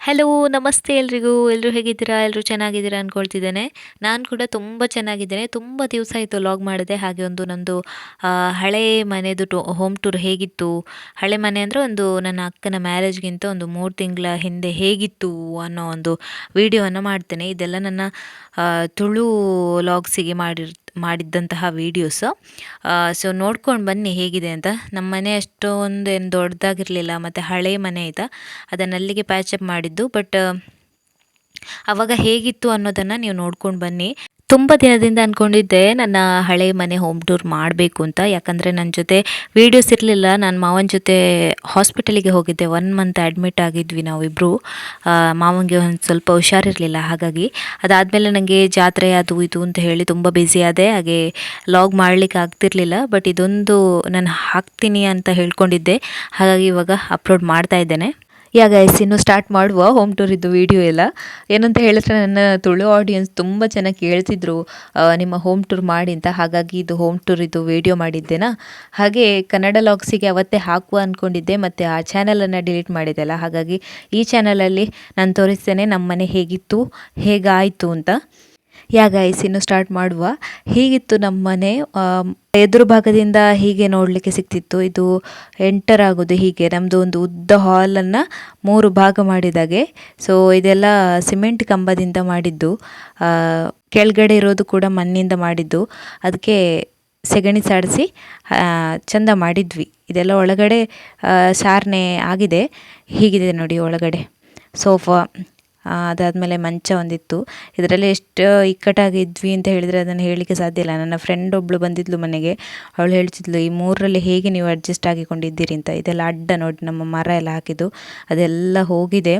Hello ನಮಸ್ತೆ ಎಲ್ರಿಗೂ. ಎಲ್ಲರೂ ಹೇಗಿದ್ದೀರಾ? ಎಲ್ಲರೂ ಚೆನ್ನಾಗಿದ್ದೀರಾ ಅಂದ್ಕೊಳ್ತಿದ್ದೇನೆ ನಾನು ಕೂಡ ತುಂಬ ಚೆನ್ನಾಗಿದ್ದೇನೆ. ತುಂಬ ದಿವಸ ಆಯಿತು ಲಾಗ್ ಮಾಡಿದೆ. ಹಾಗೆ ಒಂದು ನಂದು ಹಳೆ ಮನೆದು ಟು ಹೋಮ್ ಟೂರ್ ಹೇಗಿತ್ತು? ಹಳೆ ಮನೆ ಅಂದರೆ ಒಂದು ನನ್ನ ಅಕ್ಕನ ಮ್ಯಾರೇಜ್ಗಿಂತ ಒಂದು ಮೂರು ತಿಂಗಳ ಹಿಂದೆ ಹೇಗಿತ್ತು ಅನ್ನೋ ಒಂದು ವಿಡಿಯೋವನ್ನು ಮಾಡ್ತೇನೆ. ಇದೆಲ್ಲ ನನ್ನ ತುಳು ಲಾಗ್ಸಿಗೆ ಮಾಡಿರ್ ಮಾಡಿದ್ದಂತಹ ವೀಡಿಯೋಸು ಸೊ ನೋಡ್ಕೊಂಡು ಬನ್ನಿ ಹೇಗಿದೆ ಅಂತ. ನಮ್ಮ ಮನೆ ಅಷ್ಟೊಂದು ಏನು ದೊಡ್ಡದಾಗಿರಲಿಲ್ಲ, ಮತ್ತು ಹಳೆ ಮನೆ ಇದೆ. ಅದನ್ನು ಅಲ್ಲಿಗೆ ಪ್ಯಾಚಪ್ ಮಾಡಿದ್ದು. ಬಟ್ ಅವಾಗ ಹೇಗಿತ್ತು ಅನ್ನೋದನ್ನು ನೀವು ನೋಡ್ಕೊಂಡು ಬನ್ನಿ. ತುಂಬ ದಿನದಿಂದ ಅಂದ್ಕೊಂಡಿದ್ದೆ ನನ್ನ ಹಳೆ ಮನೆ ಹೋಮ್ ಟೂರ್ ಮಾಡಬೇಕು ಅಂತ. ಯಾಕಂದರೆ ನನ್ನ ಜೊತೆ ವೀಡಿಯೋಸ್ ಇರಲಿಲ್ಲ. ನಾನು ಮಾವನ ಜೊತೆ ಹಾಸ್ಪಿಟಲಿಗೆ ಹೋಗಿದ್ದೆ. ಒನ್ ಮಂತ್ ಅಡ್ಮಿಟ್ ಆಗಿದ್ವಿ ನಾವಿಬ್ಬರು ಮಾವನಿಗೆ ಒಂದು ಸ್ವಲ್ಪ ಹುಷಾರಿರಲಿಲ್ಲ, ಹಾಗಾಗಿ. ಅದಾದಮೇಲೆ ನನಗೆ ಜಾತ್ರೆ ಅದು ಇದು ಅಂತ ಹೇಳಿ ತುಂಬ ಬ್ಯುಸಿ ಆದೆ. ಹಾಗೆ ಲಾಗ್ ಮಾಡಲಿಕ್ಕೆ ಆಗ್ತಿರಲಿಲ್ಲ ಬಟ್ ಇದೊಂದು ನಾನು ಹಾಕ್ತೀನಿ ಅಂತ ಹೇಳ್ಕೊಂಡಿದ್ದೆ. ಹಾಗಾಗಿ ಇವಾಗ ಅಪ್ಲೋಡ್ ಮಾಡ್ತಾ ಇದ್ದೇನೆ. ಯಾ ಗೈಸ್ ಇನ್ನು ಸ್ಟಾರ್ಟ್ ಮಾಡುವ ಹೋಮ್ ಟೂರ್ ಇದ್ದು ವಿಡಿಯೋ ಎಲ್ಲ. ಏನಂತ ಹೇಳಿದ್ರೆ ನನ್ನ ತುಳು ಆಡಿಯನ್ಸ್ ತುಂಬ ಚೆನ್ನಾಗಿ ಕೇಳ್ತಿದ್ರು ನಿಮ್ಮ ಹೋಮ್ ಟೂರ್ ಮಾಡಿ ಅಂತ. ಹಾಗಾಗಿ ಇದು ಹೋಮ್ ಟೂರ್ ಇದು ವಿಡಿಯೋ ಮಾಡಿದ್ದೆನಾ? ಹಾಗೆ ಕನ್ನಡ ಲಾಗ್ಸಿಗೆ ಅವತ್ತೇ ಹಾಕುವ ಅಂದ್ಕೊಂಡಿದ್ದೆ ಮತ್ತು ಆ ಚಾನಲನ್ನು ಡಿಲೀಟ್ ಮಾಡಿದ್ದೆಲ್ಲ. ಹಾಗಾಗಿ ಈ ಚಾನಲಲ್ಲಿ ನಾನು ತೋರಿಸ್ತೇನೆ ನಮ್ಮ ಮನೆ ಹೇಗಿತ್ತು, ಹೇಗಾಯಿತು ಅಂತ. ಯಾ ಗೈಸ್ ಇನ್ನು ಸ್ಟಾರ್ಟ್ ಮಾಡುವ. ಹೀಗಿತ್ತು ನಮ್ಮ ಮನೆ. ಎದುರು ಭಾಗದಿಂದ ಹೀಗೆ ನೋಡಲಿಕ್ಕೆ ಸಿಗ್ತಿತ್ತು. ಇದು ಎಂಟರ್ ಆಗೋದು ಹೀಗೆ. ನಮ್ಮದು ಒಂದು ಉದ್ದ ಹಾಲನ್ನು ಮೂರು ಭಾಗ ಮಾಡಿದಾಗೆ. ಸೊ ಇದೆಲ್ಲ ಸಿಮೆಂಟ್ ಕಂಬದಿಂದ ಮಾಡಿದ್ದು. ಕೆಳಗಡೆ ಇರೋದು ಕೂಡ ಮಣ್ಣಿಂದ ಮಾಡಿದ್ದು. ಅದಕ್ಕೆ ಸೆಗಣಿ ಸಾಡಿಸಿ ಚಂದ ಮಾಡಿದ್ವಿ. ಇದೆಲ್ಲ ಒಳಗಡೆ ಸಾರನೆ ಆಗಿದೆ. ಹೀಗಿದೆ ನೋಡಿ ಒಳಗಡೆ. ಸೋಫಾ ಅದಾದಮೇಲೆ ಮಂಚ ಒಂದಿತ್ತು. ಇದರಲ್ಲಿ ಎಷ್ಟು ಇಕ್ಕಟ್ಟಾಗಿದ್ವಿ ಅಂತ ಹೇಳಿದರೆ ಅದನ್ನು ಹೇಳಲಿಕ್ಕೆ ಸಾಧ್ಯ ಇಲ್ಲ. ನನ್ನ ಫ್ರೆಂಡ್ ಒಬ್ಬಳು ಬಂದಿದ್ಲು ಮನೆಗೆ. ಅವಳು ಹೇಳ್ತಿದ್ಲು ಈ ಮೂರರಲ್ಲಿ ಹೇಗೆ ನೀವು ಅಡ್ಜಸ್ಟ್ ಆಗಿಕೊಂಡಿದ್ದೀರಿ ಅಂತ? ಇದೆಲ್ಲ ಅಡ್ಡ ನೋಡಿ ನಮ್ಮ ಮರ ಎಲ್ಲ ಹಾಕಿದ್ದು. ಅದೆಲ್ಲ ಹೋಗಿದೆ.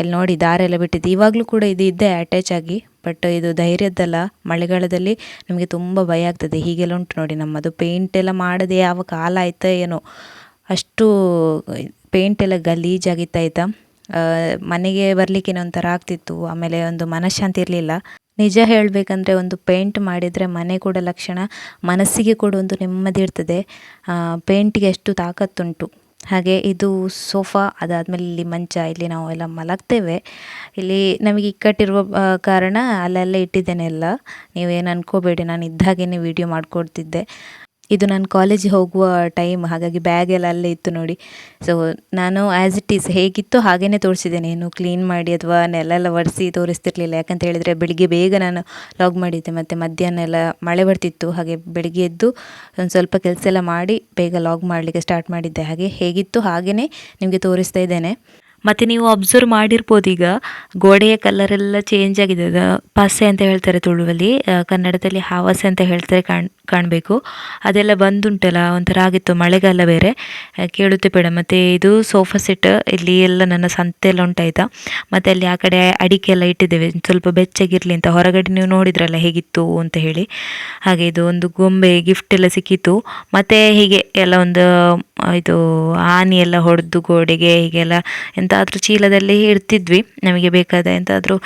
ಇಲ್ಲಿ ನೋಡಿ ದಾರ ಎಲ್ಲ ಬಿಟ್ಟಿದ್ದು. ಇವಾಗಲೂ ಕೂಡ ಇದು ಇದ್ದೇ ಅಟ್ಯಾಚ್ ಆಗಿ. ಬಟ್ ಇದು ಧೈರ್ಯದ್ದಲ್ಲ. ಮಳೆಗಾಲದಲ್ಲಿ ನಮಗೆ ತುಂಬ ಭಯ ಆಗ್ತದೆ. ಹೀಗೆಲ್ಲ ಉಂಟು ನೋಡಿ ನಮ್ಮದು. ಪೇಂಟ್ ಎಲ್ಲ ಮಾಡದೆ ಯಾವ ಕಾಲ ಆಯ್ತಾ ಏನೋ. ಅಷ್ಟು ಪೇಂಟ್ ಎಲ್ಲ ಗಲೀಜಾಗಿತ್ತು ಆಯಿತಾ? ಆ, ಮನೆಗೆ ಬರಲಿಕ್ಕೆ ಒಂಥರ ಆಗ್ತಿತ್ತು. ಆಮೇಲೆ ಒಂದು ಮನಃಶಾಂತಿ ಇರಲಿಲ್ಲ. ನಿಜ ಹೇಳಬೇಕಂದ್ರೆ ಒಂದು ಪೇಂಟ್ ಮಾಡಿದರೆ ಮನೆ ಕೂಡ ಲಕ್ಷಣ ಮನಸ್ಸಿಗೆ ಕೂಡ ಒಂದು ನೆಮ್ಮದಿ ಇರ್ತದೆ. ಪೇಂಟಿಗೆ ಎಷ್ಟು ತಾಕತ್ತುಂಟು. ಹಾಗೆ ಇದು ಸೋಫಾ, ಅದಾದಮೇಲೆ ಇಲ್ಲಿ ಮಂಚ, ಇಲ್ಲಿ ನಾವು ಎಲ್ಲ ಮಲಗ್ತೇವೆ. ಇಲ್ಲಿ ನಮಗೆ ಇಕ್ಕಟ್ಟಿರುವ ಕಾರಣ ಅಲ್ಲೆಲ್ಲ ಇಟ್ಟಿದ್ದೇನೆ ಎಲ್ಲ. ನೀವೇನು ಅನ್ಕೋಬೇಡಿ, ನಾನು ಇದ್ದಾಗೇನೆ ವಿಡಿಯೋ ಮಾಡಿಕೊಡ್ತಿದ್ದೆ. ಇದು ನಾನು ಕಾಲೇಜಿಗೆ ಹೋಗುವ ಟೈಮ್ ಹಾಗಾಗಿ ಬ್ಯಾಗ್ ಎಲ್ಲ ಅಲ್ಲೇ ಇತ್ತು ನೋಡಿ. ಸೊ ನಾನು ಆ್ಯಸ್ ಇಟ್ ಈಸ್ ಹೇಗಿತ್ತು ಹಾಗೇ ತೋರಿಸಿದ್ದೇನೆ. ಏನು ಕ್ಲೀನ್ ಮಾಡಿ ಅಥವಾ ನೆಲ ಎಲ್ಲ ಒರೆಸಿ ತೋರಿಸ್ತಿರ್ಲಿಲ್ಲ. ಯಾಕಂತ ಹೇಳಿದರೆ ಬೆಳಿಗ್ಗೆ ಬೇಗ ನಾನು ಲಾಗ್ ಮಾಡಿದ್ದೆ. ಮತ್ತು ಮಧ್ಯಾಹ್ನ ಎಲ್ಲ ಮಳೆ ಬರ್ತಿತ್ತು. ಹಾಗೆ ಬೆಳಿಗ್ಗೆ ಎದ್ದು ಒಂದು ಸ್ವಲ್ಪ ಕೆಲಸ ಎಲ್ಲ ಮಾಡಿ ಬೇಗ ಲಾಗ್ ಮಾಡಲಿಕ್ಕೆ ಸ್ಟಾರ್ಟ್ ಮಾಡಿದ್ದೆ. ಹಾಗೆ ಹೇಗಿತ್ತು ಹಾಗೇ ನಿಮಗೆ ತೋರಿಸ್ತಾ ಇದ್ದೇನೆ. ಮತ್ತು ನೀವು ಅಬ್ಸರ್ವ್ ಮಾಡಿರ್ಬೋದು ಈಗ. ಗೋಡೆಯ ಕಲರ್ ಎಲ್ಲ ಚೇಂಜ್ ಆಗಿದೆ. ಪಸೆ ಅಂತ ಹೇಳ್ತಾರೆ ತುಳುವಲ್ಲಿ ಕನ್ನಡದಲ್ಲಿ ಹಾವಸೆ ಅಂತ ಹೇಳ್ತಾರೆ ಕಾಣ್, ಕಾಣಬೇಕು. ಅದೆಲ್ಲ ಬಂದುಂಟಲ್ಲ, ಒಂಥರ ಆಗಿತ್ತು. ಮಳೆಗಾಲ ಬೇರೆ. ಕೇಳುತ್ತೆ ಬೇಡ. ಮತ್ತು ಇದು ಸೋಫಾ ಸೆಟ್ ಇಲ್ಲಿ ಎಲ್ಲ ನನ್ನ ಸಂತೆ ಎಲ್ಲ ಉಂಟಾಯ್ತಾ? ಮತ್ತು ಅಲ್ಲಿ ಆ ಕಡೆ ಅಡಿಕೆ ಎಲ್ಲ ಇಟ್ಟಿದ್ದೇವೆ. ಸ್ವಲ್ಪ ಬೆಚ್ಚಗಿರಲಿ ಅಂತ. ಹೊರಗಡೆ ನೀವು ನೋಡಿದ್ರಲ್ಲ ಹೇಗಿತ್ತು ಅಂತ ಹೇಳಿ. ಹಾಗೆ ಇದು ಒಂದು ಗೊಂಬೆ ಗಿಫ್ಟ್ ಎಲ್ಲ ಸಿಕ್ಕಿತ್ತು. ಮತ್ತು ಹೀಗೆ ಎಲ್ಲ ಒಂದು ಇದು ಆನಿ ಎಲ್ಲ ಹೊಡೆದು ಗೋಡೆಗೆ ಹೀಗೆಲ್ಲ ಎಂತಾದರೂ ಚೀಲದಲ್ಲಿ ಇಡ್ತಿದ್ವಿ. ನಮಗೆ ಬೇಕಾದ ಎಂತಾದರೂ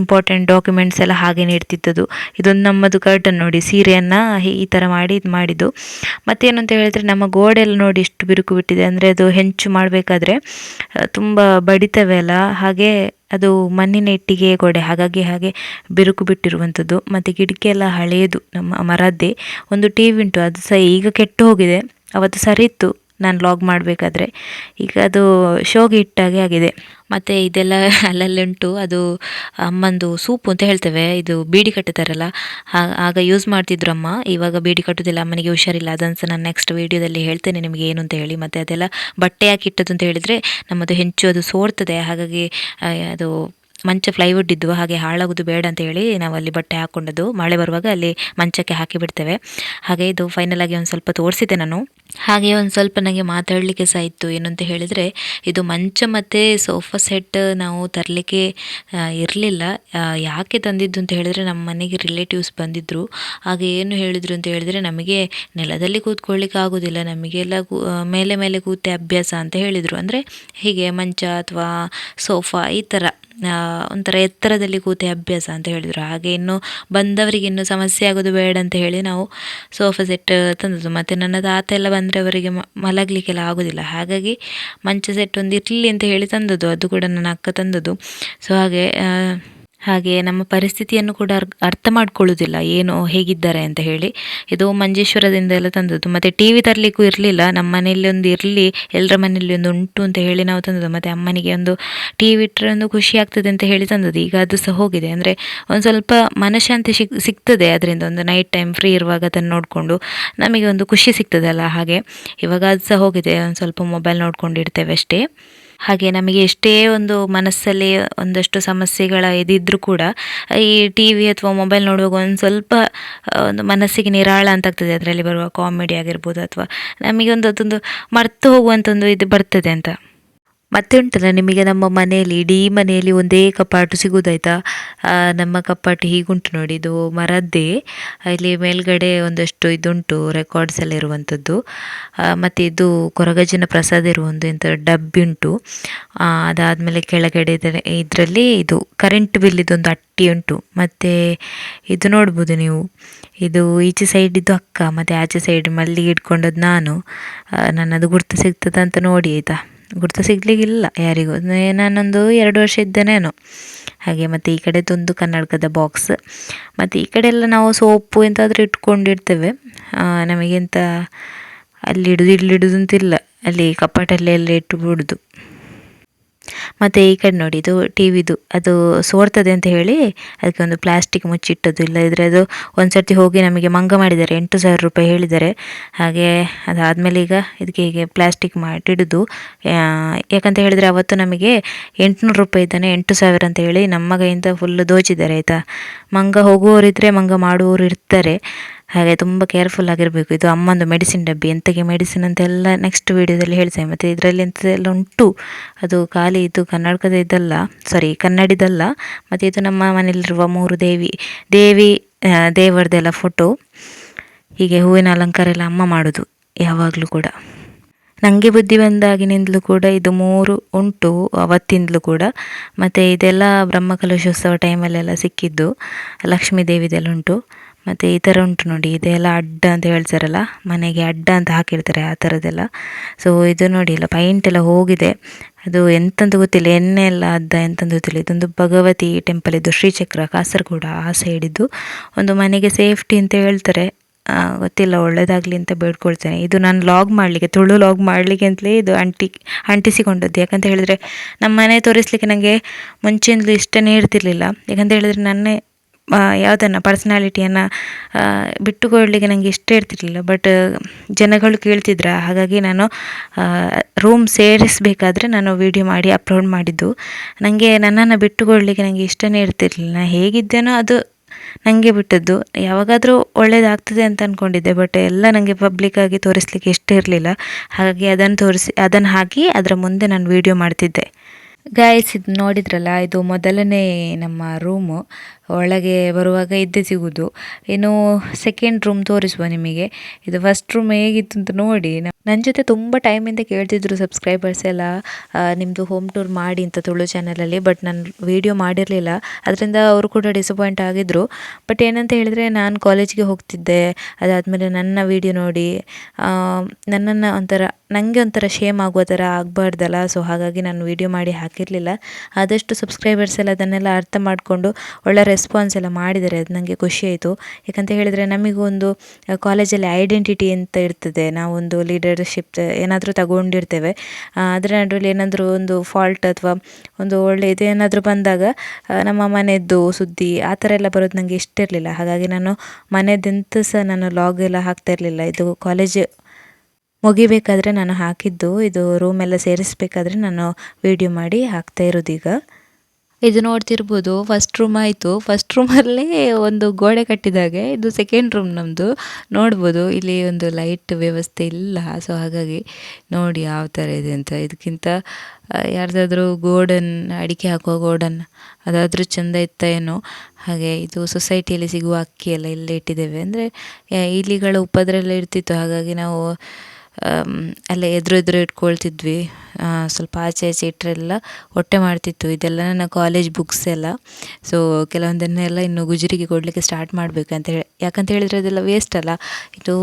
ಇಂಪಾರ್ಟೆಂಟ್ ಡಾಕ್ಯುಮೆಂಟ್ಸ್ ಎಲ್ಲ ಹಾಗೇನೆ ಇಡ್ತಿದ್ದದು ಇದೊಂದು ನಮ್ಮದು ಕರ್ಟನ್ ನೋಡಿ, ಸೀರೆಯನ್ನು ಈ ಥರ ಮಾಡಿ ಇದು ಮಾಡಿದ್ದು. ಮತ್ತೇನಂತ ಹೇಳಿದರೆ ನಮ್ಮ ಗೋಡೆ ಎಲ್ಲ ನೋಡಿ ಇಷ್ಟು ಬಿರುಕು ಬಿಟ್ಟಿದೆ ಅಂದರೆ ಅದು ಹೆಂಚು ಮಾಡಬೇಕಾದ್ರೆ ತುಂಬ ಬಡಿತವೆ ಅಲ್ಲ. ಹಾಗೆ ಅದು ಮಣ್ಣಿನ ಇಟ್ಟಿಗೆ ಗೋಡೆ, ಹಾಗಾಗಿ ಹಾಗೆ ಬಿರುಕು ಬಿಟ್ಟಿರುವಂಥದ್ದು. ಮತ್ತು ಕಿಟಕಿ ಎಲ್ಲ ಹಳೆಯದು ನಮ್ಮ ಮರದ್ದೇ. ಒಂದು ಟಿ ವಿ ಉಂಟು, ಅದು ಸಹ ಈಗ ಕೆಟ್ಟು ಹೋಗಿದೆ. ಅವತ್ತು ಸರಿ ಇತ್ತು. ನಾನು ಲಾಗ್ ಮಾಡಬೇಕಾದ್ರೆ. ಈಗ ಅದು ಶೋಗೆ ಇಟ್ಟಾಗೆ ಆಗಿದೆ. ಮತ್ತು ಇದೆಲ್ಲ ಅಲ್ಲಲ್ಲಿ ಉಂಟು ಅದು ಅಮ್ಮಂದು ಸೂಪು ಅಂತ ಹೇಳ್ತೇವೆ, ಇದು ಬೀಡಿ ಕಟ್ಟುತ್ತಾರಲ್ಲ ಆಗ ಯೂಸ್ ಮಾಡ್ತಿದ್ರು ಅಮ್ಮ. ಇವಾಗ ಬೀಡಿ ಕಟ್ಟೋದಿಲ್ಲ, ಅಮ್ಮನಿಗೆ ಹುಷಾರಿಲ್ಲ. ಅದನ್ನು ಸಹ ನಾನು ನೆಕ್ಸ್ಟ್ ವೀಡಿಯೋದಲ್ಲಿ ಹೇಳ್ತೇನೆ ನಿಮಗೆ ಏನು ಅಂತ ಹೇಳಿ. ಮತ್ತು ಅದೆಲ್ಲ ಬಟ್ಟೆ ಹಾಕಿ ಇಟ್ಟದ್ದು ಅಂತ ಹೇಳಿದರೆ ನಮ್ಮದು ಹೆಂಚು ಅದು ಸೋರ್ತದೆ. ಹಾಗಾಗಿ ಅದು ಮಂಚ ಪ್ಲೈವುಡ್ ಇದ್ದು ಹಾಗೆ ಹಾಳಾಗೋದು ಬೇಡ ಅಂತ ಹೇಳಿ ನಾವು ಅಲ್ಲಿ ಬಟ್ಟೆ ಹಾಕ್ಕೊಂಡದ್ದು. ಮಳೆ ಬರುವಾಗ ಅಲ್ಲಿ ಮಂಚಕ್ಕೆ ಹಾಕಿ ಬಿಡ್ತೇವೆ. ಹಾಗೆ ಇದು ಫೈನಲ್ ಆಗಿ ಒಂದು ಸ್ವಲ್ಪ ತೋರಿಸಿದೆ ನಾನು. ಹಾಗೆ ಒಂದು ಸ್ವಲ್ಪ ನನಗೆ ಮಾತಾಡಲಿಕ್ಕೆ ಸಹ ಇತ್ತು. ಏನು ಅಂತ ಹೇಳಿದರೆ, ಇದು ಮಂಚ ಮತ್ತು ಸೋಫಾ ಸೆಟ್ ನಾವು ತರಲಿಕ್ಕೆ ಇರಲಿಲ್ಲ. ಯಾಕೆ ತಂದಿದ್ದು ಅಂತ ಹೇಳಿದರೆ ನಮ್ಮ ಮನೆಗೆ ರಿಲೇಟಿವ್ಸ್ ಬಂದಿದ್ದರು ಹಾಗೆ ಏನು ಹೇಳಿದರು ಅಂತ ಹೇಳಿದರೆ, ನಮಗೆ ನೆಲದಲ್ಲಿ ಕೂತ್ಕೊಳ್ಳಿಕ್ಕೆ ಆಗೋದಿಲ್ಲ. ನಮಗೆಲ್ಲ ಮೇಲೆ ಮೇಲೆ ಕೂತೆ ಅಭ್ಯಾಸ ಅಂತ ಹೇಳಿದರು. ಅಂದರೆ ಹೀಗೆ ಮಂಚ ಅಥವಾ ಸೋಫಾ ಈ ಥರ ಒಂಥರ ಎತ್ತರದಲ್ಲಿ ಕೂತೆ ಅಭ್ಯಾಸ ಅಂತ ಹೇಳಿದರು. ಹಾಗೆ ಇನ್ನು ಬಂದವರಿಗೆ ಇನ್ನು ಸಮಸ್ಯೆ ಆಗೋದು ಬೇಡ ಅಂತ ಹೇಳಿ ನಾವು ಸೋಫಾ ಸೆಟ್ ತಂದದ್ದು. ಮತ್ತು ನನ್ನ ತಾತ ಎಲ್ಲ ಬಂದರೆ ಅವರಿಗೆ ಮಲಗಲಿಕ್ಕೆಲ್ಲ ಆಗೋದಿಲ್ಲ. ಹಾಗಾಗಿ ಮಂಚ ಸೆಟ್ ಒಂದು ಇರಲಿ ಅಂತ ಹೇಳಿ ತಂದದ್ದು. ಅದು ಕೂಡ ನನ್ನ ಅಕ್ಕ ತಂದದ್ದು. ಸೊ ಹಾಗೆ ಹಾಗೆ ನಮ್ಮ ಪರಿಸ್ಥಿತಿಯನ್ನು ಕೂಡ ಅರ್, ಅರ್ಥ ಮಾಡ್ಕೊಳ್ಳೋದಿಲ್ಲ ಏನು ಹೇಗಿದ್ದಾರೆ ಅಂತ ಹೇಳಿ. ಇದು ಮಂಜೇಶ್ವರದಿಂದ ಎಲ್ಲ ತಂದದ್ದು. ಮತ್ತು ಟಿ ವಿ ತರಲಿಕ್ಕೂ ಇರಲಿಲ್ಲ, ನಮ್ಮ ಮನೆಯಲ್ಲಿ ಒಂದು ಇರಲಿ ಎಲ್ಲರ ಮನೆಯಲ್ಲಿ ಒಂದು ಉಂಟು ಅಂತ ಹೇಳಿ ನಾವು ತಂದದ್ದು. ಮತ್ತು ಅಮ್ಮನಿಗೆ ಒಂದು ಟಿ ವಿ ಇಟ್ಟರೆ ಒಂದು ಖುಷಿ ಆಗ್ತದೆ ಅಂತ ಹೇಳಿ ತಂದದ್ದು. ಈಗ ಅದು ಸಹ ಹೋಗಿದೆ. ಅಂದರೆ ಒಂದು ಸ್ವಲ್ಪ ಮನಃಶಾಂತಿ ಸಿಗ್ ಸಿಗ್ತದೆ ಅದರಿಂದ ಒಂದು ನೈಟ್ ಟೈಮ್ ಫ್ರೀ ಇರುವಾಗ ಅದನ್ನು ನೋಡಿಕೊಂಡು ನಮಗೆ ಒಂದು ಖುಷಿ ಸಿಗ್ತದಲ್ಲ ಹಾಗೆ. ಇವಾಗ ಅದು ಸಹ ಹೋಗಿದೆ. ಒಂದು ಸ್ವಲ್ಪ ಮೊಬೈಲ್ ನೋಡ್ಕೊಂಡು ಇಡ್ತೇವೆ ಅಷ್ಟೇ. ಹಾಗೆ ನಮಗೆ ಎಷ್ಟೇ ಒಂದು ಮನಸ್ಸಲ್ಲಿ ಒಂದಷ್ಟು ಸಮಸ್ಯೆಗಳ ಇದಿದ್ರೂ ಕೂಡ ಈ ಟಿ ವಿ ಅಥವಾ ಮೊಬೈಲ್ ನೋಡುವಾಗ ಒಂದು ಸ್ವಲ್ಪ ಒಂದು ಮನಸ್ಸಿಗೆ ನಿರಾಳ ಅಂತ ಆಗ್ತದೆ ಅದರಲ್ಲಿ ಬರುವ ಕಾಮಿಡಿ ಆಗಿರ್ಬೋದು ಅಥವಾ ನಮಗೆ ಒಂದು ಅದೊಂದು ಮರ್ತು ಹೋಗುವಂಥ ಒಂದು ಇದು ಬರ್ತದೆ ಅಂತ. ಮತ್ತೆ ಉಂಟಲ್ಲ, ನಿಮಗೆ ನಮ್ಮ ಮನೆಯಲ್ಲಿ, ಇಡೀ ಮನೆಯಲ್ಲಿ ಒಂದೇ ಕಪಾಟು ಸಿಗುವುದಾಯ್ತಾ ನಮ್ಮ ಕಪಾಟು ಹೀಗುಂಟು ನೋಡಿ, ಇದು ಮರದ್ದೇ. ಇಲ್ಲಿ ಮೇಲ್ಗಡೆ ಒಂದಷ್ಟು ಇದುಂಟು ರೆಕಾರ್ಡ್ಸ್ ಎಲ್ಲ ಇರುವಂಥದ್ದು. ಮತ್ತು ಇದು ಕೊರಗಜ್ಜನ ಪ್ರಸಾದ ಇರುವಂಥ ಎಂಥ ಡಬ್ಬಿ ಉಂಟು ಅದಾದಮೇಲೆ ಕೆಳಗಡೆ ಇದರಲ್ಲಿ ಇದು ಕರೆಂಟ್ ಬಿಲ್ ಇದೊಂದು ಅಟ್ಟಿ ಉಂಟು. ಮತ್ತು ಇದು ನೋಡ್ಬೋದು ನೀವು. ಇದು ಈಚೆ ಸೈಡ್ ಅಕ್ಕ, ಮತ್ತು ಆಚೆ ಸೈಡ್ ಮಲ್ಲಿಗೆ ಇಟ್ಕೊಂಡದ್ದು ನಾನು. ನನ್ನದು ಗುರ್ತು ಸಿಗ್ತದೆ ಅಂತ ನೋಡಿ, ಆಯಿತಾ? ಗುರ್ತು ಸಿಗ್ಲಿಕ್ಕಿಲ್ಲ ಯಾರಿಗೂ. ನಾನೊಂದು ಎರಡು ವರ್ಷ ಇದ್ದೇನೇನೋ ಹಾಗೆ ಮತ್ತು ಈ ಕಡೆ ಕಡೆದೊಂದು ಕನ್ನಡಕದ ಬಾಕ್ಸ್ ಮತ್ತು ಈ ಕಡೆ ಎಲ್ಲ ನಾವು ಸೋಪು ಎಂತಾದರೂ ಇಟ್ಕೊಂಡಿರ್ತೇವೆ. ನಮಗೆಂತ ಅಲ್ಲಿ ಇಡುದು ಇಲ್ಲಿ ಇಡುದು ಅಂತಿಲ್ಲ ಅಲ್ಲಿ ಕಪಾಟಲ್ಲಿ ಎಲ್ಲ ಇಟ್ಟು ಬಿಡುದು ಮತ್ತು ಈ ಕಡೆ ನೋಡಿ, ಇದು ಟಿ ವಿದು ಅದು ಸೋರ್ತದೆ ಅಂತ ಹೇಳಿ ಅದಕ್ಕೆ ಒಂದು ಪ್ಲಾಸ್ಟಿಕ್ ಮುಚ್ಚಿಟ್ಟದ್ದು ಇಲ್ಲದಿದ್ದರೆ ಅದು ಒಂದು ಸರ್ತಿ ಹೋಗಿ ನಮಗೆ ಮಂಗ ಮಾಡಿದ್ದಾರೆ, ಎಂಟು ಸಾವಿರ ರೂಪಾಯಿ ಹೇಳಿದ್ದಾರೆ. ಹಾಗೆ ಅದಾದಮೇಲೆ ಈಗ ಇದಕ್ಕೆ ಹೀಗೆ ಪ್ಲಾಸ್ಟಿಕ್ ಮಾಡಿಡುದು ಯಾಕಂತ ಹೇಳಿದರೆ ಅವತ್ತು ನಮಗೆ ಎಂಟುನೂರು ರೂಪಾಯಿ ಇದ್ದಾನೆ, ಎಂಟು ಸಾವಿರ ಅಂತ ಹೇಳಿ ನಮ್ಮ ಕೈಯಿಂದ ಫುಲ್ ದೋಚಿದ್ದಾರೆ, ಆಯಿತಾ? ಮಂಗ ಹೋಗುವವರಿದ್ದರೆ ಮಂಗ ಮಾಡುವವರು ಇರ್ತಾರೆ. ಹಾಗೆ ತುಂಬ ಕೇರ್ಫುಲ್ ಆಗಿರಬೇಕು. ಇದು ಅಮ್ಮಂದು ಮೆಡಿಸಿನ್ ಡಬ್ಬಿ ಎಂತಕ್ಕೆ ಮೆಡಿಸಿನ್ ಅಂತೆಲ್ಲ ನೆಕ್ಸ್ಟ್ ವೀಡಿಯೋದಲ್ಲಿ ಹೇಳ್ತೇನೆ. ಮತ್ತು ಇದರಲ್ಲಿ ಎಂಥದೆಲ್ಲ ಉಂಟು. ಅದು ಖಾಲಿ ಇದು ಕನ್ನಡಕದ ಇದಲ್ಲ ಸಾರಿ ಕನ್ನಡಿದಲ್ಲ. ಮತ್ತು ಇದು ನಮ್ಮ ಮನೆಯಲ್ಲಿರುವ ಮೂರು ದೇವಿ ದೇವಿ ದೇವರದೆಲ್ಲ ಫೋಟೋ ಹೀಗೆ ಹೂವಿನ ಅಲಂಕಾರ ಎಲ್ಲ ಅಮ್ಮ ಮಾಡೋದು, ಯಾವಾಗಲೂ ಕೂಡ. ನನಗೆ ಬುದ್ಧಿ ಬಂದಾಗಿನಿಂದಲೂ ಕೂಡ ಇದು ಮೂರು ಉಂಟು, ಅವತ್ತಿಂದಲೂ ಕೂಡ. ಮತ್ತು ಇದೆಲ್ಲ ಬ್ರಹ್ಮಕಲಶೋತ್ಸವ ಟೈಮಲ್ಲೆಲ್ಲ ಸಿಕ್ಕಿದ್ದು, ಲಕ್ಷ್ಮೀ ದೇವಿದೆಲ್ಲ ಉಂಟು. ಮತ್ತು ಈ ಥರ ಉಂಟು ನೋಡಿ, ಇದೆಲ್ಲ ಅಡ್ಡ ಅಂತ ಹೇಳ್ತಾರಲ್ಲ, ಮನೆಗೆ ಅಡ್ಡ ಅಂತ ಹಾಕಿರ್ತಾರೆ ಆ ಥರದ್ದೆಲ್ಲ. ಸೊ ಇದು ನೋಡಿ ಇಲ್ಲ ಪೈಂಟ್ ಎಲ್ಲ ಹೋಗಿದೆ. ಅದು ಎಂತಂದು ಗೊತ್ತಿಲ್ಲ, ಎಣ್ಣೆ ಎಲ್ಲ ಅದ್ದ ಎಂತಂದು ಗೊತ್ತಿಲ್ಲ. ಇದೊಂದು ಭಗವತಿ ಟೆಂಪಲ್ ಇದು ಶ್ರೀಚಕ್ರ, ಕಾಸರಗೋಡ ಆ ಸೈಡಿದ್ದು ಒಂದು ಮನೆಗೆ ಸೇಫ್ಟಿ ಅಂತ ಹೇಳ್ತಾರೆ. ಗೊತ್ತಿಲ್ಲ, ಒಳ್ಳೇದಾಗಲಿ ಅಂತ ಬೇಡ್ಕೊಳ್ತೇನೆ. ಇದು ನಾನು ಲಾಗ್ ಮಾಡಲಿಕ್ಕೆ, ತುಳು ಲಾಗ್ ಮಾಡಲಿಕ್ಕೆ ಅಂತಲೇ ಇದು ಅಂಟಿ, ಅಂಟಿಸಿಕೊಂಡದ್ದು. ಯಾಕಂತ ಹೇಳಿದರೆ ನಮ್ಮ ಮನೆ ತೋರಿಸ್ಲಿಕ್ಕೆ ನನಗೆ ಮುಂಚೆಯಿಂದಲೂ ಇಷ್ಟನೇ ಇರ್ತಿರ್ಲಿಲ್ಲ. ಯಾಕಂತ ಹೇಳಿದರೆ, ನನ್ನ ಯಾವುದನ್ನು ಪರ್ಸ್ನಾಲಿಟಿಯನ್ನು ಬಿಟ್ಟುಕೊಳ್ಳಲಿಕ್ಕೆ ನನಗೆ ಇಷ್ಟ ಇರ್ತಿರಲಿಲ್ಲ. ಬಟ್ ಜನಗಳು ಕೇಳ್ತಿದ್ರ, ಹಾಗಾಗಿ ನಾನು ರೂಮ್ ಸೇರಿಸಬೇಕಾದ್ರೆ ನಾನು ವಿಡಿಯೋ ಮಾಡಿ ಅಪ್ಲೋಡ್ ಮಾಡಿದ್ದು. ನನಗೆ ನನ್ನನ್ನು ಬಿಟ್ಟುಕೊಳ್ಳಲಿಕ್ಕೆ ನನಗೆ ಇಷ್ಟನೇ ಇರ್ತಿರಲಿಲ್ಲ. ನಾನು ಹೇಗಿದ್ದೇನೋ ಅದು ನನಗೆ ಬಿಟ್ಟದ್ದು. ಯಾವಾಗಾದರೂ ಒಳ್ಳೆಯದಾಗ್ತದೆ ಅಂತ ಅಂದ್ಕೊಂಡಿದ್ದೆ ಬಟ್ ಎಲ್ಲ ನನಗೆ ಪಬ್ಲಿಕ್ಕಾಗಿ ತೋರಿಸ್ಲಿಕ್ಕೆ ಇಷ್ಟ ಇರಲಿಲ್ಲ. ಹಾಗಾಗಿ ಅದನ್ನು ತೋರಿಸಿ ಅದನ್ನು ಹಾಕಿ ಅದರ ಮುಂದೆ ನಾನು ವಿಡಿಯೋ ಮಾಡ್ತಿದ್ದೆ. ಗಾಯಸ್ ಇದು ನೋಡಿದ್ರಲ್ಲ, ಇದು ಮೊದಲನೇ ನಮ್ಮ ರೂಮು ಒಳಗೆ ಬರುವಾಗ ಇದ್ದೇ ಸಿಗುವುದು. ಇನ್ನು ಸೆಕೆಂಡ್ ರೂಮ್ ತೋರಿಸುವ ನಿಮಗೆ. ಇದು ಫಸ್ಟ್ ರೂಮ್ ಹೇಗಿತ್ತು ಅಂತ ನೋಡಿ. ನನ್ನ ಜೊತೆ ತುಂಬ ಟೈಮಿಂದ ಕೇಳ್ತಿದ್ರು ಸಬ್ಸ್ಕ್ರೈಬರ್ಸ್ ಎಲ್ಲ. ನಿಮ್ಮದು ಹೋಮ್ ಟೂರ್ ಮಾಡಿ ಅಂತ ತುಳು ಚಾನಲಲ್ಲಿ ಬಟ್ ನಾನು ವೀಡಿಯೋ ಮಾಡಿರಲಿಲ್ಲ. ಅದರಿಂದ ಅವರು ಕೂಡ ಡಿಸಪಾಯಿಂಟ್ ಆಗಿದ್ದರು ಬಟ್ ಏನಂತ ಹೇಳಿದರೆ ನಾನು ಕಾಲೇಜಿಗೆ ಹೋಗ್ತಿದ್ದೆ. ಅದಾದಮೇಲೆ ನನ್ನ ವೀಡಿಯೋ ನೋಡಿ. ನನ್ನನ್ನು ಒಂಥರ ನನಗೆ ಒಂಥರ ಶೇಮ್ ಆಗುವ ಥರ ಆಗಬಾರ್ದಲ್ಲ. ಸೊ ಹಾಗಾಗಿ ನಾನು ವೀಡಿಯೋ ಮಾಡಿ ಹಾಕಿರಲಿಲ್ಲ. ಆದಷ್ಟು ಸಬ್ಸ್ಕ್ರೈಬರ್ಸ್ ಎಲ್ಲ ಅದನ್ನೆಲ್ಲ ಅರ್ಥ ಮಾಡಿಕೊಂಡು ಒಳ್ಳೆ ರೆಸ್ಪಾನ್ಸ್ ಎಲ್ಲ ಮಾಡಿದ್ದಾರೆ ಅದು ನನಗೆ ಖುಷಿ ಆಯಿತು ಯಾಕಂತ ಹೇಳಿದರೆ ನಮಗೊಂದು ಕಾಲೇಜಲ್ಲಿ ಐಡೆಂಟಿಟಿ ಅಂತ ಇರ್ತದೆ. ನಾವೊಂದು ಲೀಡರ್ಶಿಪ್ ಏನಾದರೂ ತಗೊಂಡಿರ್ತೇವೆ. ಅದರ ನಡುವೆ ಏನಾದರೂ ಒಂದು ಫಾಲ್ಟ್ ಅಥವಾ ಒಂದು ಒಳ್ಳೆ ಇದೇನಾದರೂ ಬಂದಾಗ ನಮ್ಮ ಮನೆಯದ್ದು ಸುದ್ದಿ ಆ ಥರ ಎಲ್ಲ ಬರೋದು ನನಗೆ ಇಷ್ಟ ಇರಲಿಲ್ಲ. ಹಾಗಾಗಿ ನಾನು ಮನೆಯದೆಂತ ಸಹ ನಾನು ಲಾಗ್ ಎಲ್ಲ ಹಾಕ್ತಾ ಇರಲಿಲ್ಲ. ಇದು ಕಾಲೇಜ್ ಮುಗಿಬೇಕಾದ್ರೆ ನಾನು ಹಾಕಿದ್ದು, ಇದು ರೂಮೆಲ್ಲ ಸೇರಿಸ್ಬೇಕಾದ್ರೆ ನಾನು ವಿಡಿಯೋ ಮಾಡಿ ಹಾಕ್ತಾ ಇರೋದು ಈಗ. ಇದು ನೋಡ್ತಿರ್ಬೋದು ಫಸ್ಟ್ ರೂಮ್ ಆಯಿತು. ಫಸ್ಟ್ ರೂಮಲ್ಲೇ ಒಂದು ಗೋಡೆ ಕಟ್ಟಿದಾಗೆ. ಇದು ಸೆಕೆಂಡ್ ರೂಮ್ ನಮ್ಮದು ನೋಡ್ಬೋದು, ಇಲ್ಲಿ ಒಂದು ಲೈಟ್ ವ್ಯವಸ್ಥೆ ಇಲ್ಲ. ಸೊ ಹಾಗಾಗಿ ನೋಡಿ ಯಾವ ಥರ ಇದೆ ಅಂತ. ಇದಕ್ಕಿಂತ ಯಾರ್ದಾದ್ರೂ ಗೋಡನ್, ಅಡಿಕೆ ಹಾಕುವ ಗೋಡನ್, ಅದಾದರೂ ಚೆಂದ ಇತ್ತ ಏನೋ. ಹಾಗೆ ಇದು ಸೊಸೈಟಿಯಲ್ಲಿ ಸಿಗುವ ಅಕ್ಕಿ ಎಲ್ಲ ಇಲ್ಲೇ ಇಟ್ಟಿದ್ದೇವೆ. ಅಂದರೆ ಇಲಿಗಳ ಉಪದ್ರೆಲ್ಲ ಇರ್ತಿತ್ತು. ಹಾಗಾಗಿ ನಾವು ಅಲ್ಲೇ ಎದುರು ಎದುರು ಇಟ್ಕೊಳ್ತಿದ್ವಿ. ಸ್ವಲ್ಪ ಆಚೆ ಆಚೆ ಇಟ್ಟರೆಲ್ಲ ಹೊಟ್ಟೆ ಮಾಡ್ತಿತ್ತು. ಇದೆಲ್ಲ ನನ್ನ ಕಾಲೇಜ್ ಬುಕ್ಸ್ ಎಲ್ಲ. ಸೊ ಕೆಲವೊಂದನ್ನೆಲ್ಲ ಇನ್ನು ಗುಜರಿಗೆ ಕೊಡಲಿಕ್ಕೆ ಸ್ಟಾರ್ಟ್ ಮಾಡಬೇಕಂತ ಹೇಳಿ. ಯಾಕಂತ ಹೇಳಿದರೆ ಅದೆಲ್ಲ ವೇಸ್ಟ್ ಅಲ್ಲ. ಇದು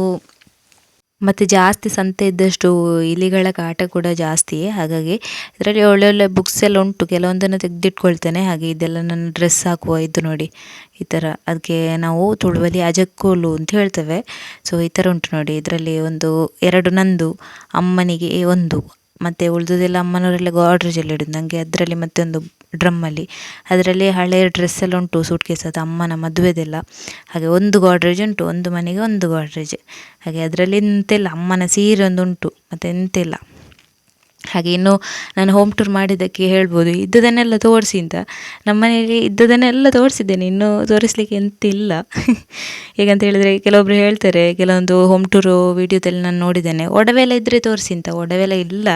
ಮತ್ತು ಜಾಸ್ತಿ ಸಂತೆ ಇದ್ದಷ್ಟು ಇಲಿಗಳ ಕಾಟ ಕೂಡ ಜಾಸ್ತಿಯೇ ಹಾಗಾಗಿ ಇದರಲ್ಲಿ ಒಳ್ಳೊಳ್ಳೆ ಒಳ್ಳೆ ಬುಕ್ಸ್ ಎಲ್ಲ ಉಂಟು. ಕೆಲವೊಂದನ್ನು ತೆಗೆದಿಟ್ಕೊಳ್ತೇನೆ. ಹಾಗೆ ಇದೆಲ್ಲ ನನ್ನ ಡ್ರೆಸ್ ಹಾಕುವ ಇದು ನೋಡಿ. ಈ ಥರ ಅದಕ್ಕೆ ನಾವು ತುಳುವಲ್ಲಿ ಅಜಕ್ಕೋಲು ಅಂತ ಹೇಳ್ತೇವೆ. ಸೊ ಈ ಥರ ಉಂಟು ನೋಡಿ. ಇದರಲ್ಲಿ ಒಂದು ಎರಡು ನಂದು, ಅಮ್ಮನಿಗೆ ಒಂದು. ಮತ್ತು ಉಳಿದದೆಲ್ಲ ಅಮ್ಮನವರೆಲ್ಲ ಗಾಡ್ರೇಜಲ್ಲಿ ಇಡೋದು. ನನಗೆ ಅದರಲ್ಲಿ ಮತ್ತೆ ಒಂದು ಡ್ರಮ್ಮಲ್ಲಿ. ಅದರಲ್ಲಿ ಹಳೆಯ ಡ್ರೆಸ್ ಎಲ್ಲ ಉಂಟು ಸೂಟ್ ಕೇಸ್ ಅದು ಅಮ್ಮನ ಮದುವೆದೆಲ್ಲ. ಹಾಗೆ ಒಂದು ಗಾಡ್ರೇಜ್ ಉಂಟು, ಒಂದು ಮನೆಗೆ ಒಂದು ಗಾಡ್ರೇಜ್ ಹಾಗೆ ಅದರಲ್ಲಿ ಎಂತಿಲ್ಲ, ಅಮ್ಮನ ಸೀರೆ ಒಂದು ಉಂಟು, ಮತ್ತು ಎಂತೆಲ್ಲ. ಹಾಗೆ ಇನ್ನು ನಾನು ಹೋಮ್ ಟೂರ್ ಮಾಡಿದ್ದಕ್ಕೆ ಹೇಳ್ಬೋದು, ಇದ್ದದನ್ನೆಲ್ಲ ತೋರಿಸಿ ಅಂತ. ನಮ್ಮ ಮನೆಯಲ್ಲಿ ಇದ್ದದನ್ನೆಲ್ಲ ತೋರಿಸಿದ್ದೇನೆ, ಇನ್ನೂ ತೋರಿಸ್ಲಿಕ್ಕೆ ಎಂತಿಲ್ಲ. ಹೇಗಂತ ಹೇಳಿದರೆ ಕೆಲವೊಬ್ಬರು ಹೇಳ್ತಾರೆ, ಕೆಲವೊಂದು ಹೋಮ್ ಟೂರು ವೀಡಿಯೋದಲ್ಲಿ ನಾನು ನೋಡಿದ್ದೇನೆ. ಒಡವೆ ಎಲ್ಲ ಇದ್ದರೆ ತೋರಿಸಿ ಅಂತ, ಒಡವೆಲ್ಲ ಇಲ್ಲ.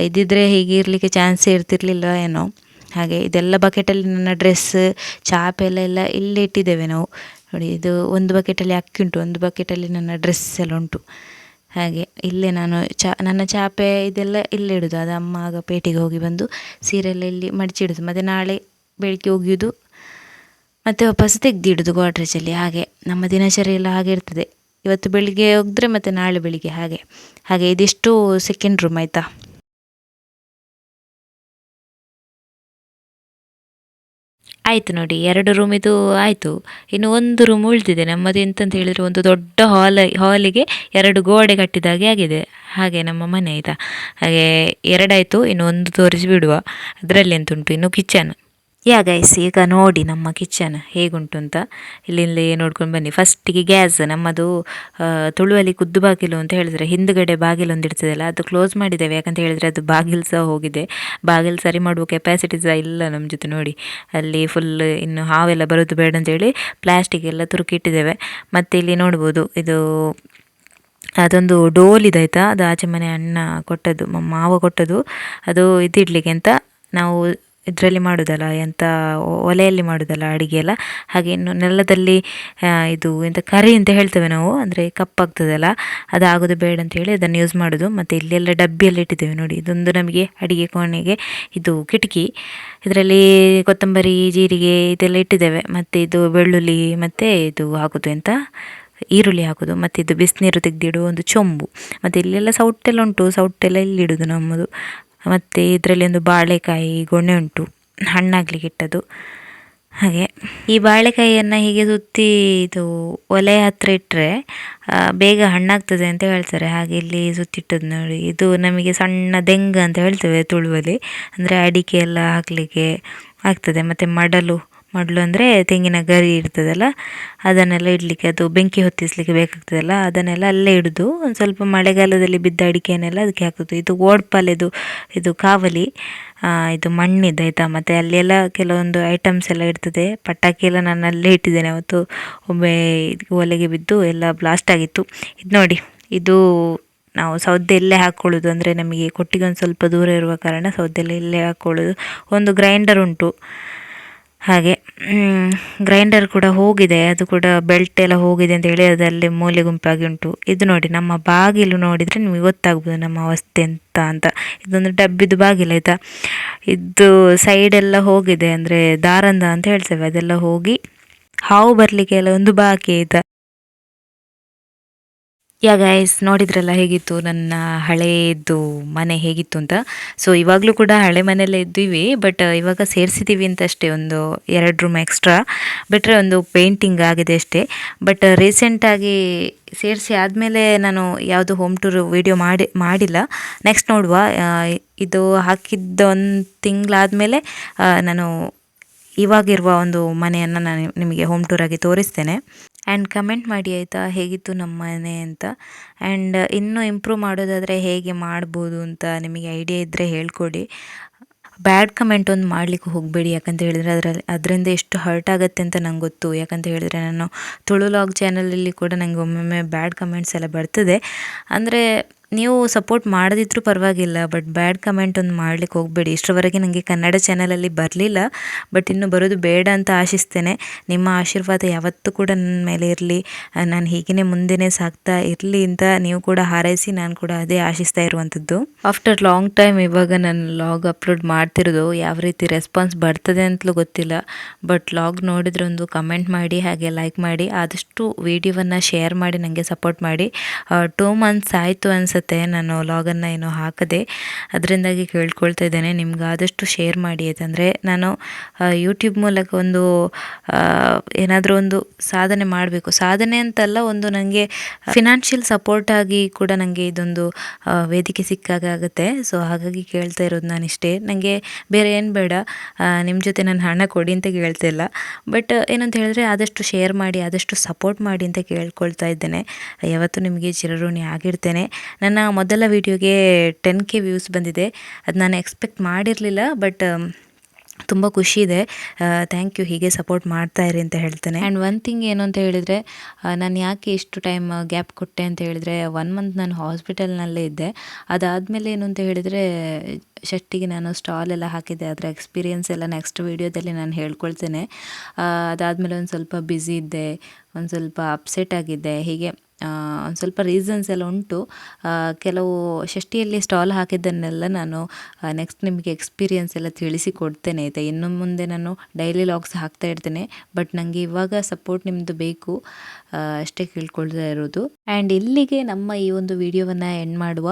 ಇದ್ದಿದ್ರೆ ಹೀಗೆ ಇರಲಿಕ್ಕೆ ಚಾನ್ಸೇ ಇರ್ತಿರ್ಲಿಲ್ಲ ಏನೋ. ಹಾಗೆ ಇದೆಲ್ಲ ಬಕೆಟಲ್ಲಿ ನನ್ನ ಡ್ರೆಸ್ ಚಾಪೆ ಎಲ್ಲ ಎಲ್ಲ ಇಲ್ಲೇ ಇಟ್ಟಿದ್ದೇವೆ ನಾವು. ನೋಡಿ, ಇದು ಒಂದು ಬಕೆಟಲ್ಲಿ ಅಕ್ಕಿ ಉಂಟು, ಒಂದು ಬಕೆಟಲ್ಲಿ ನನ್ನ ಡ್ರೆಸ್ ಎಲ್ಲ ಉಂಟು. ಹಾಗೆ ಇಲ್ಲೇ ನಾನು ಚಾ, ನನ್ನ ಚಾಪೆ ಇದೆಲ್ಲ ಇಲ್ಲೇ ಇಡೋದು. ಅದು ಅಮ್ಮ ಆಗ ಪೇಟೆಗೆ ಹೋಗಿ ಬಂದು ಸೀರೆಲ್ಲ ಇಲ್ಲಿ ಮಡಚಿಡೋದು ಮತ್ತು ನಾಳೆ ಬೆಳಿಗ್ಗೆ ಒಗೆಯೋದು ಮತ್ತು ವಾಪಸ್ ತೆಗೆದಿಡೋದು ಗೋಡ್ರೇಜಲ್ಲಿ ಹಾಗೆ ನಮ್ಮ ದಿನಚರಿ ಎಲ್ಲ ಹಾಗೆ ಇರ್ತದೆ. ಇವತ್ತು ಬೆಳಿಗ್ಗೆ ಒಗೆದ್ರೆ ಮತ್ತು ನಾಳೆ ಬೆಳಿಗ್ಗೆ ಹಾಗೆ. ಹಾಗೆ ಇದಿಷ್ಟು ಸೆಕೆಂಡ್ ರೂಮ್ ಆಯಿತಾ? ಆಯಿತು ನೋಡಿ, ಎರಡು ರೂಮ್ ಇದು ಆಯಿತು. ಇನ್ನು ಒಂದು ರೂಮ್ ಉಳಿದಿದೆ. ನಮ್ಮದು ಎಂತಂತ ಹೇಳಿದರೆ ಒಂದು ದೊಡ್ಡ ಹಾಲ್ ಹಾಲಿಗೆ ಎರಡು ಗೋಡೆ ಕಟ್ಟಿದಾಗೆ ಆಗಿದೆ. ಹಾಗೆ ನಮ್ಮ ಮನೆ ಆಯಿತಾ. ಹಾಗೆ ಎರಡಾಯಿತು, ಇನ್ನು ಒಂದು ತೋರಿಸಿ ಬಿಡುವ. ಅದರಲ್ಲಿ ಎಂತ ಉಂಟು ಇನ್ನು ಕಿಚನ್ ಯಾ ಗೈಸ್ ಈಗ ನೋಡಿ ನಮ್ಮ ಕಿಚನ್ ಹೇಗುಂಟು ಅಂತ. ಇಲ್ಲಿಂದ ನೋಡ್ಕೊಂಡು ಬನ್ನಿ. ಫಸ್ಟಿಗೆ ಗ್ಯಾಸ್ ನಮ್ಮದು ತುಳುವಲ್ಲಿ ಕುದ್ದು ಬಾಗಿಲು ಅಂತ ಹೇಳಿದ್ರೆ ಹಿಂದುಗಡೆ ಬಾಗಿಲು ಒಂದು ಇರ್ತದಲ್ಲ ಅದು ಕ್ಲೋಸ್ ಮಾಡಿದ್ದೇವೆ. ಯಾಕಂತ ಹೇಳಿದರೆ ಅದು ಬಾಗಿಲು ಸಹ ಹೋಗಿದೆ. ಬಾಗಿಲು ಸರಿ ಮಾಡುವ ಕೆಪಾಸಿಟಿ ಸಹ ಇಲ್ಲ ನಮ್ಮ ಜೊತೆ ನೋಡಿ. ಅಲ್ಲಿ ಫುಲ್ ಇನ್ನು ಹಾವೆಲ್ಲ ಬರೋದು ಬೇಡ ಅಂತೇಳಿ ಪ್ಲಾಸ್ಟಿಕ್ ಎಲ್ಲ ತುರುಕಿಟ್ಟಿದ್ದೇವೆ. ಮತ್ತು ಇಲ್ಲಿ ನೋಡ್ಬೋದು, ಇದು ಅದೊಂದು ಡೋಲ್ ಇದೆ ಆಯಿತಾ? ಅದು ಆಚೆ ಮನೆ ಅಣ್ಣ ಕೊಟ್ಟದ್ದು ಮಾವ ಕೊಟ್ಟದ್ದು. ಅದು ಇದಿಡ್ಲಿಕ್ಕೆ ಅಂತ ನಾವು ಇದರಲ್ಲಿ ಮಾಡೋದಲ್ಲ ಎಂಥ ಒಲೆಯಲ್ಲಿ ಮಾಡೋದಲ್ಲ ಅಡುಗೆ ಎಲ್ಲ. ಹಾಗೆ ಇನ್ನು ನೆಲದಲ್ಲಿ ಇದು ಎಂತ ಕರಿ ಅಂತ ಹೇಳ್ತೇವೆ ನಾವು, ಅಂದರೆ ಕಪ್ಪಾಗ್ತದಲ್ಲ ಅದು ಆಗೋದು ಬೇಡ ಅಂತ ಹೇಳಿ ಅದನ್ನು ಯೂಸ್ ಮಾಡೋದು. ಮತ್ತು ಇಲ್ಲೆಲ್ಲ ಡಬ್ಬಿಯಲ್ಲಿ ಇಟ್ಟಿದ್ದೇವೆ ನೋಡಿ, ಇದೊಂದು ನಮಗೆ ಅಡುಗೆ ಕೋಣೆಗೆ ಇದು ಕಿಟಕಿ. ಇದರಲ್ಲಿ ಕೊತ್ತಂಬರಿ, ಜೀರಿಗೆ ಇದೆಲ್ಲ ಇಟ್ಟಿದ್ದೇವೆ. ಮತ್ತು ಇದು ಬೆಳ್ಳುಳ್ಳಿ, ಮತ್ತು ಇದು ಹಾಕೋದು ಎಂತ, ಈರುಳ್ಳಿ ಹಾಕೋದು. ಮತ್ತು ಇದು ಬಿಸಿನೀರು ತೆಗೆದಿಡುವ ಒಂದು ಚೊಂಬು. ಮತ್ತು ಇಲ್ಲೆಲ್ಲ ಸೌಟೆಲ್ಲ ಉಂಟು, ಸೌಟೆಲ್ಲ ಇಲ್ಲಿಡೋದು ನಮ್ಮದು? ಮತ್ತು ಇದರಲ್ಲಿ ಒಂದು ಬಾಳೆಕಾಯಿ ಗೊಣೆ ಉಂಟು, ಹಣ್ಣಾಗ್ಲಿಕ್ಕೆ ಇಟ್ಟದ್ದು. ಹಾಗೆ ಈ ಬಾಳೆಕಾಯಿಯನ್ನು ಹೀಗೆ ಸುತ್ತಿ ಇದು ಒಲೆ ಹತ್ತಿರ ಇಟ್ಟರೆ ಬೇಗ ಹಣ್ಣಾಗ್ತದೆ ಅಂತ ಹೇಳ್ತಾರೆ. ಹಾಗೆ ಇಲ್ಲಿ ಸುತ್ತಿಟ್ಟದ್ದು ನೋಡಿ. ಇದು ನಮಗೆ ಸಣ್ಣ ದೆಂಗ ಅಂತ ಹೇಳ್ತೇವೆ ತುಳುವಲ್ಲಿ. ಅಂದರೆ ಅಡಿಕೆ ಎಲ್ಲ ಹಾಕಲಿಕ್ಕೆ ಆಗ್ತದೆ. ಮತ್ತು ಮಡಲು ಮಡಲು ಅಂದರೆ ತೆಂಗಿನ ಗರಿ ಇರ್ತದಲ್ಲ, ಅದನ್ನೆಲ್ಲ ಇಡಲಿಕ್ಕೆ, ಅದು ಬೆಂಕಿ ಹೊತ್ತಿಸ್ಲಿಕ್ಕೆ ಬೇಕಾಗ್ತದಲ್ಲ, ಅದನ್ನೆಲ್ಲ ಅಲ್ಲೇ ಹಿಡಿದು ಒಂದು ಸ್ವಲ್ಪ ಮಳೆಗಾಲದಲ್ಲಿ ಬಿದ್ದ ಅಡಿಕೆಯನ್ನೆಲ್ಲ ಅದಕ್ಕೆ ಹಾಕೋದು. ಇದು ಓಡ್ಪಾಲೆದು ಇದು ಕಾವಲಿ ಇದು ಮಣ್ಣಿದೆ ಆಯಿತಾ? ಮತ್ತು ಅಲ್ಲೆಲ್ಲ ಕೆಲವೊಂದು ಐಟಮ್ಸ್ ಎಲ್ಲ ಇರ್ತದೆ. ಪಟಾಕಿ ಎಲ್ಲ ನಾನು ಅಲ್ಲೇ ಇಟ್ಟಿದ್ದೇನೆ ಅವತ್ತು. ಒಮ್ಮೆ ಇದು ಒಲೆಗೆ ಬಿದ್ದು ಎಲ್ಲ ಬ್ಲಾಸ್ಟ್ ಆಗಿತ್ತು. ಇದು ನೋಡಿ, ಇದು ನಾವು ಸೌದೆ ಇಲ್ಲೇ ಹಾಕ್ಕೊಳ್ಳೋದು ಅಂದರೆ ನಮಗೆ ಕೊಟ್ಟಿಗೆ ಒಂದು ಸ್ವಲ್ಪ ದೂರ ಇರುವ ಕಾರಣ ಸೌದೆಲ್ಲ ಇಲ್ಲೇ ಹಾಕ್ಕೊಳ್ಳೋದು ಒಂದು ಗ್ರೈಂಡರ್ ಉಂಟು. ಹಾಗೆ ಗ್ರೈಂಡರ್ ಕೂಡ ಹೋಗಿದೆ, ಅದು ಕೂಡ ಬೆಲ್ಟ್ ಎಲ್ಲ ಹೋಗಿದೆ ಅಂತ ಹೇಳಿ ಅದರಲ್ಲಿ ಮೂಲೆ ಗುಂಪಾಗಿ ಉಂಟು. ಇದು ನೋಡಿ, ನಮ್ಮ ಬಾಗಿಲು ನೋಡಿದರೆ ನಿಮಗೆ ಗೊತ್ತಾಗ್ಬೋದು ನಮ್ಮ ಅವಸ್ಥೆ ಎಂತ ಅಂತ. ಇದೊಂದು ಡಬ್ಬಿದು ಬಾಗಿಲು, ಆಯಿತಾ? ಇದು ಸೈಡೆಲ್ಲ ಹೋಗಿದೆ, ಅಂದರೆ ದಾರಂದ ಅಂತ ಹೇಳ್ತೇವೆ, ಅದೆಲ್ಲ ಹೋಗಿ ಹಾವು ಬರಲಿಕ್ಕೆ ಎಲ್ಲ ಒಂದು ಬಾಕಿ, ಆಯಿತಾ? ಯಾ ಗೈಸ್ ನೋಡಿದ್ರಲ್ಲ ಹೇಗಿತ್ತು? ನನ್ನ ಹಳೇದು ಮನೆ ಹೇಗಿತ್ತು ಅಂತ? ಸೊ ಇವಾಗಲೂ ಕೂಡ ಹಳೆ ಮನೆಯಲ್ಲೇ ಇದ್ದೀವಿ ಬಟ್ ಇವಾಗ ಸೇರಿಸಿದ್ದೀವಿ ಅಂತ ಅಷ್ಟೇ, ಒಂದು ಎರಡು ರೂಮ್ ಎಕ್ಸ್ಟ್ರಾ ಬಿಟ್ಟರೆ ಒಂದು ಪೇಂಟಿಂಗ್ ಆಗಿದೆ ಅಷ್ಟೇ. ಬಟ್ ರೀಸೆಂಟಾಗಿ ಸೇರಿಸಿ ಆದಮೇಲೆ ನಾನು ಯಾವುದು ಹೋಮ್ ಟೂರ್ ವೀಡಿಯೋ ಮಾಡಿ, ಮಾಡಿಲ್ಲ. ನೆಕ್ಸ್ಟ್ ನೋಡುವ. ಇದು ಹಾಕಿದ್ದೊಂದು ತಿಂಗಳಾದಮೇಲೆ ನಾನು ಇವಾಗಿರುವ ಒಂದು ಮನೆಯನ್ನು ನಾನು ನಿಮಗೆ ಹೋಮ್ ಟೂರಾಗಿ ತೋರಿಸ್ತೇನೆ. ಆ್ಯಂಡ್ ಕಮೆಂಟ್ ಮಾಡಿ ಆಯಿತಾ? ಹೇಗಿತ್ತು ನಮ್ಮ ಮನೆ ಅಂತ? ಆ್ಯಂಡ್ ಇನ್ನೂ ಇಂಪ್ರೂವ್ ಮಾಡೋದಾದರೆ ಹೇಗೆ ಮಾಡ್ಬೋದು ಅಂತ ನಿಮಗೆ ಐಡಿಯಾ ಇದ್ದರೆ ಹೇಳ್ಕೊಡಿ. ಬ್ಯಾಡ್ ಕಮೆಂಟ್ ಒಂದು ಮಾಡಲಿಕ್ಕೆ ಹೋಗಬೇಡಿ, ಯಾಕಂತ ಹೇಳಿದರೆ ಅದರಲ್ಲಿ ಅದರಿಂದ ಎಷ್ಟು ಹರ್ಟ್ ಆಗುತ್ತೆ ಅಂತ ನಂಗೆ ಗೊತ್ತು. ಯಾಕಂತ ಹೇಳಿದರೆ ನಾನು ತುಳು ಲಾಗ್ ಚಾನಲಲ್ಲಿ ಕೂಡ ನನಗೆ ಒಮ್ಮೊಮ್ಮೆ ಬ್ಯಾಡ್ ಕಮೆಂಟ್ಸ್ ಎಲ್ಲ ಬರ್ತದೆ. ಅಂದರೆ ನೀವು ಸಪೋರ್ಟ್ ಮಾಡದಿದ್ರೂ ಪರವಾಗಿಲ್ಲ ಬಟ್ ಬ್ಯಾಡ್ ಕಮೆಂಟ್ ಒಂದು ಮಾಡ್ಲಿಕ್ಕೆ ಹೋಗಬೇಡಿ. ಇಷ್ಟರವರೆಗೆ ನನಗೆ ಕನ್ನಡ ಚಾನಲಲ್ಲಿ ಬರಲಿಲ್ಲ ಬಟ್ ಇನ್ನು ಬರೋದು ಬೇಡ ಅಂತ ಆಶಿಸ್ತೇನೆ. ನಿಮ್ಮ ಆಶೀರ್ವಾದ ಯಾವತ್ತೂ ಕೂಡ ನನ್ನ ಮೇಲೆ ಇರಲಿ, ನಾನು ಹೀಗೇ ಮುಂದೆನೇ ಸಾಕ್ತಾ ಇರಲಿ ಅಂತ ನೀವು ಕೂಡ ಹಾರೈಸಿ ನಾನು ಕೂಡ ಅದೇ ಆಶಿಸ್ತಾ ಇರುವಂಥದ್ದು ಆಫ್ಟರ್ ಲಾಂಗ್ ಟೈಮ್ ಇವಾಗ ನಾನು ಲಾಗ್ ಅಪ್ಲೋಡ್ ಮಾಡ್ತಿರೋದು ಯಾವ ರೀತಿ ರೆಸ್ಪಾನ್ಸ್ ಬರ್ತದೆ ಅಂತಲೂ ಗೊತ್ತಿಲ್ಲ ಬಟ್ ಲಾಗ್ ನೋಡಿದ್ರೆ ಒಂದು ಕಮೆಂಟ್ ಮಾಡಿ, ಹಾಗೆ ಲೈಕ್ ಮಾಡಿ, ಆದಷ್ಟು ವಿಡಿಯೋವನ್ನು ಶೇರ್ ಮಾಡಿ ನನಗೆ ಸಪೋರ್ಟ್ ಮಾಡಿ. ಟೂ ಮಂತ್ಸ್ ಆಯಿತು ಅನಿಸುತ್ತೆ. ನಾನು ಲಾಗನ್ನು ಏನು ಹಾಕದೆ ಅದರಿಂದಾಗಿ ಕೇಳ್ಕೊಳ್ತಾ ಇದ್ದೇನೆ. ನಿಮ್ಗೆ ಆದಷ್ಟು ಶೇರ್ ಮಾಡಿ ಅಂತಂದರೆ ನಾನು ಯೂಟ್ಯೂಬ್ ಮೂಲಕ ಒಂದು ಏನಾದರೂ ಒಂದು ಸಾಧನೆ ಮಾಡಬೇಕು. ಸಾಧನೆ ಅಂತಲ್ಲ ಒಂದು ನನಗೆ ಫಿನಾನ್ಷಿಯಲ್ ಸಪೋರ್ಟ್ ಆಗಿ ಕೂಡ ನನಗೆ ಇದೊಂದು ವೇದಿಕೆ ಸಿಕ್ಕಾಗ ಆಗುತ್ತೆ. ಸೊ ಹಾಗಾಗಿ ಕೇಳ್ತಾ ಇರೋದು ನಾನು ಇಷ್ಟೇ ನನಗೆ ಬೇರೆ ಏನು ಬೇಡ. ನಿಮ್ಮ ಜೊತೆ ನಾನು ಹಣ ಕೊಡಿ ಅಂತ ಕೇಳ್ತಿಲ್ಲ ಬಟ್ ಏನಂತ ಹೇಳಿದ್ರೆ ಆದಷ್ಟು ಶೇರ್ ಮಾಡಿ, ಆದಷ್ಟು ಸಪೋರ್ಟ್ ಮಾಡಿ ಅಂತ ಕೇಳ್ಕೊಳ್ತಾ ಇದ್ದೇನೆ. ಯಾವತ್ತೂ ನಿಮಗೆ ಚಿರಋಣಿ ಆಗಿರ್ತೇನೆ. ನನ್ನ ಮೊದಲ ವೀಡಿಯೋಗೆ ಟೆನ್ ಕೆ ವ್ಯೂಸ್ ಬಂದಿದೆ. ಅದು ನಾನು ಎಕ್ಸ್ಪೆಕ್ಟ್ ಮಾಡಿರಲಿಲ್ಲ ಬಟ್ ತುಂಬ ಖುಷಿ ಇದೆ. ಥ್ಯಾಂಕ್ ಯು ಹೀಗೆ ಸಪೋರ್ಟ್ ಮಾಡ್ತಾ ಇರಿ ಅಂತ ಹೇಳ್ತೇನೆ. ಆ್ಯಂಡ್ ಒನ್ ಥಿಂಗ್ ಏನು ಅಂತ ಹೇಳಿದರೆ ನಾನು ಯಾಕೆ ಇಷ್ಟು ಟೈಮ್ ಗ್ಯಾಪ್ ಕೊಟ್ಟೆ ಅಂತ ಹೇಳಿದರೆ ಒನ್ ಮಂತ್ ನಾನು ಹಾಸ್ಪಿಟಲ್ನಲ್ಲೇ ಇದ್ದೆ. ಅದಾದಮೇಲೆ ಏನು ಅಂತ ಹೇಳಿದರೆ ಶೆಟ್ಟಿಗೆ ನಾನು ಸ್ಟಾಲ್ ಎಲ್ಲ ಹಾಕಿದ್ದೆ. ಅದರ ಎಕ್ಸ್ಪೀರಿಯೆನ್ಸ್ ಎಲ್ಲ ನೆಕ್ಸ್ಟ್ ವೀಡಿಯೋದಲ್ಲಿ ನಾನು ಹೇಳ್ಕೊಳ್ತೇನೆ. ಅದಾದಮೇಲೆ ಒಂದು ಸ್ವಲ್ಪ ಬ್ಯುಸಿ ಇದ್ದೆ, ಒಂದು ಸ್ವಲ್ಪ ಅಪ್ಸೆಟ್ ಆಗಿದ್ದೆ. ಹೀಗೆ ಒಂದು ಸ್ವಲ್ಪ ರೀಸನ್ಸ್ ಎಲ್ಲ ಉಂಟು. ಕೆಲವು ಷಷ್ಠಿಯಲ್ಲಿ ಸ್ಟಾಲ್ ಹಾಕಿದ್ದನ್ನೆಲ್ಲ ನಾನು ನೆಕ್ಸ್ಟ್ ನಿಮಗೆ ಎಕ್ಸ್ಪೀರಿಯೆನ್ಸ್ ಎಲ್ಲ ತಿಳಿಸಿ ಕೊಡ್ತೇನೆ ಆಯಿತಾ? ಇನ್ನು ಮುಂದೆ ನಾನು ಡೈಲಿ ಲಾಗ್ಸ್ ಹಾಕ್ತಾ ಇರ್ತೇನೆ ಬಟ್ ನನಗೆ ಇವಾಗ ಸಪೋರ್ಟ್ ನಿಮ್ಮದು ಬೇಕು ಅಷ್ಟೇ ಕೇಳ್ಕೊಳ್ತಾ ಇರೋದು. ಆ್ಯಂಡ್ ಇಲ್ಲಿಗೆ ನಮ್ಮ ಈ ಒಂದು ವಿಡಿಯೋವನ್ನು ಎಂಡ್ ಮಾಡುವ.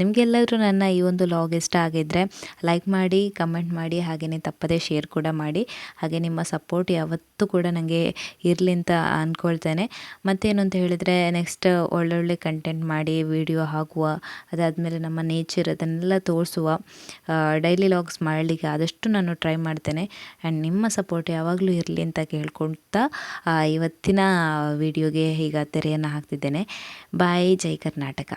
ನಿಮಗೆಲ್ಲರೂ ನನ್ನ ಈ ಒಂದು ಲಾಗ್ ಇಷ್ಟ ಆಗಿದ್ದರೆ ಲೈಕ್ ಮಾಡಿ ಕಮೆಂಟ್ ಮಾಡಿ ಹಾಗೆಯೇ ತಪ್ಪದೇ ಶೇರ್ ಕೂಡ ಮಾಡಿ. ಹಾಗೆ ನಿಮ್ಮ ಸಪೋರ್ಟ್ ಯಾವತ್ತೂ ಕೂಡ ನನಗೆ ಇರಲಿ ಅಂತ ಅಂದ್ಕೊಳ್ತೇನೆ ಮತ್ತೇನು ಅಂತ ಹೇಳಿದರೆ ನೆಕ್ಸ್ಟ್ ಒಳ್ಳೊಳ್ಳೆ ಕಂಟೆಂಟ್ ಮಾಡಿ ವಿಡಿಯೋ ಹಾಕುವ, ಅದಾದಮೇಲೆ ನಮ್ಮ ನೇಚರ್ ಅದನ್ನೆಲ್ಲ ತೋರಿಸುವ ಡೈಲಿ ಲಾಗ್ಸ್ ಮಾಡಲಿಕ್ಕೆ ಆದಷ್ಟು ನಾನು ಟ್ರೈ ಮಾಡ್ತೇನೆ. ಆ್ಯಂಡ್ ನಿಮ್ಮ ಸಪೋರ್ಟ್ ಯಾವಾಗಲೂ ಇರಲಿ ಅಂತ ಕೇಳ್ಕೊಳ್ತಾ ಇವತ್ತಿನ ವಿಡಿಯೋಗೆ ಈಗ ತೆರೆಯನ್ನು ಹಾಕ್ತಿದ್ದೇನೆ. ಬಾಯ್ ಜೈ ಕರ್ನಾಟಕ